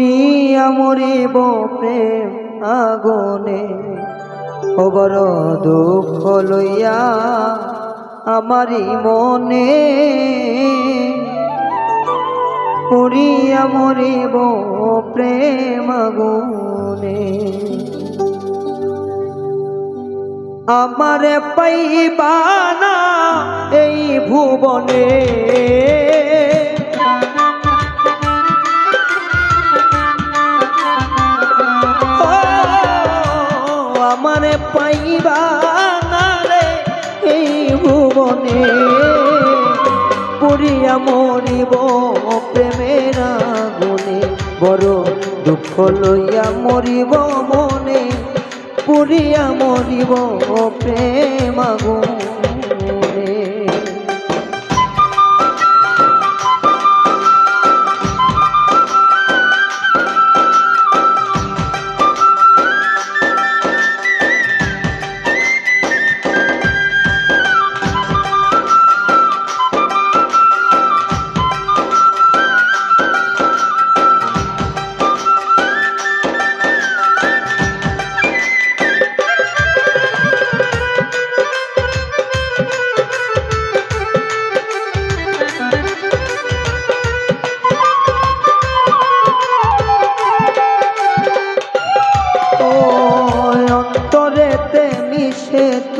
পুরিয়া মরিব প্রেম আগুনে। অগর দুঃখ লইয়া আমারি মনে পুরিয়া মরিব প্রেম আগুনে। আমারে পাইবা না এই ভুবনে। পাইবা না রে এই ভুবনে? পুরিয়া মরিব প্রেমের আগুনে, বড় দুঃখ লইয়া মরিব মনে। পুরিয়া মরিব প্রেম আগুনে।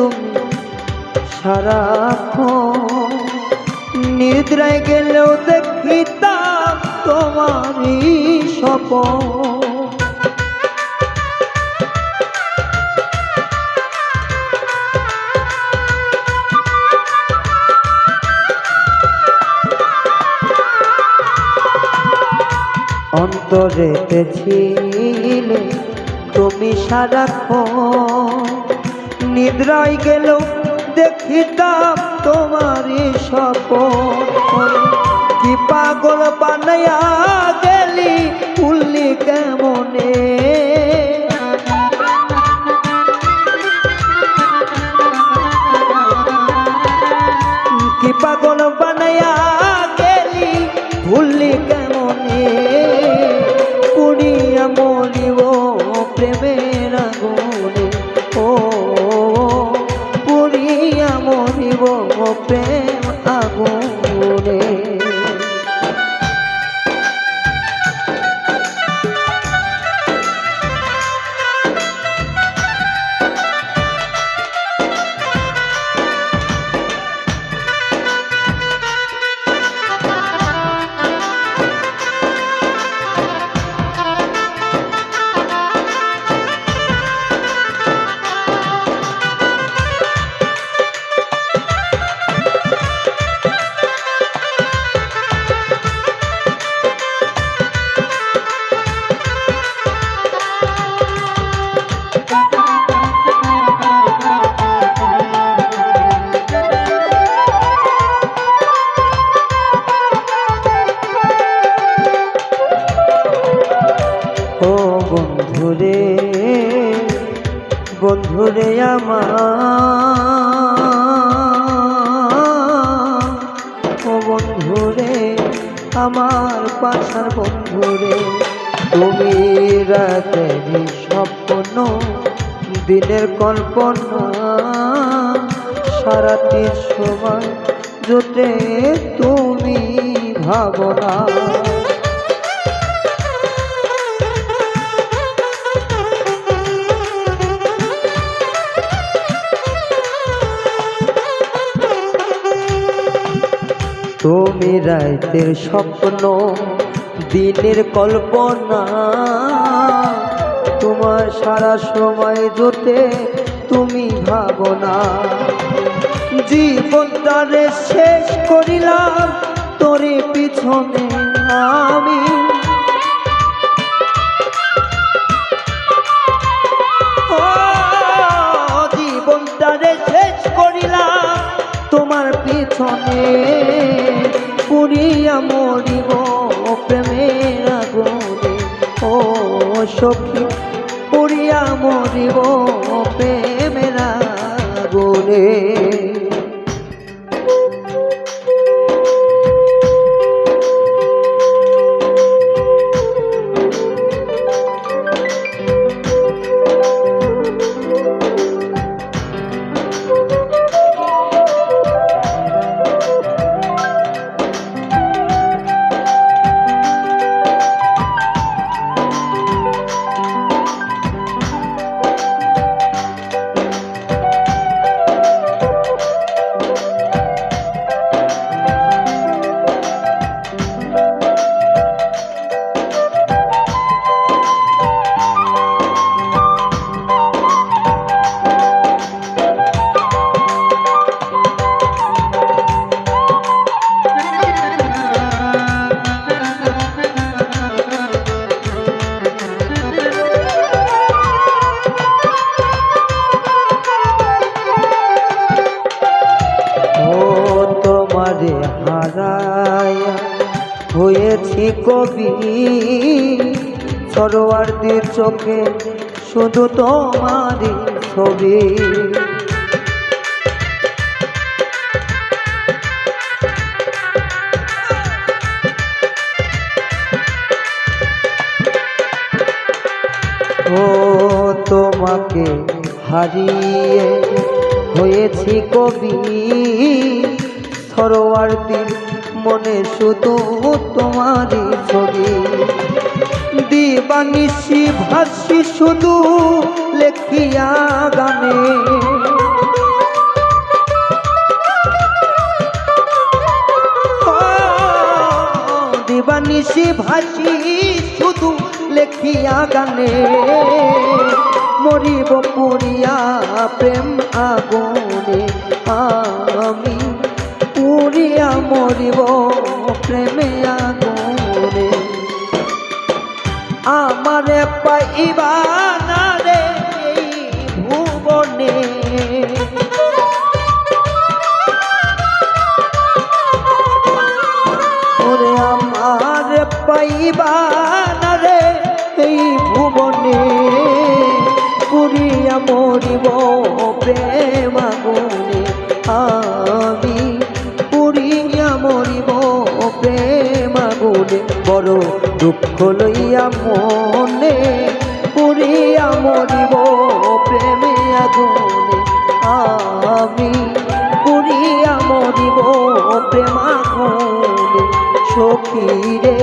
তুমি সারাক্ষণ নিদ্রায় গেলেও দেখিতাম তোমারই স্বপন। অন্তরেতে ছিলে তুমি সারাক্ষণ নিদ্রায় গেল দেখিতাম তোমারই সপন কি পাগল বানাইয়া গেলি উল্লি কেমনে? পাশার বন্ধুরে তুমি রাতের স্বপ্ন দিনের কল্পনা সারাটি সময় জোটে তুমি ভাবনা। তুমি রাতের স্বপ্ন, দিনের কল্পনা। তোমার সারা সময় জোটে তুমি ভাবনা। জীবনটারে শেষ করিলাম, তোরে পিছনে আমি। জীবনটারে শেষ করিলাম, তোমার পিছনে। পুরিয়া মরিব প্রেমের আগুনে। ও সখী পুরিয়া মরিব প্রেমের আগুনে। হয়েছি কবি। সরোয়ারদের চোখে শুধু তোমারই ছবি। ও তোমাকে হারিয়ে হয়েছি কবি। সরোয়ারদের মনে শুধু তোমারই ছবি। দিবানিশি ভাসি শুধু লেখিয়া গানে। দিবানিশি ভাসি শুধু লেখিয়া গানে। মরিব পুরিয়া প্রেম আগুনে আমি পুরিয়া মরিব, প্রেমে আগুনে। আমারে পাইবা না রে ভুবনে। ওরে আমার পাইবা না রে এই ভুবনে। পুরিয়া মরিব, প্রেম বড় দুঃখ লইয়া মনে, পুরিয়া মরিব প্রেমে আগুনে। আমি পুরিয়া মরিব প্রেমা আগুনে সখী রে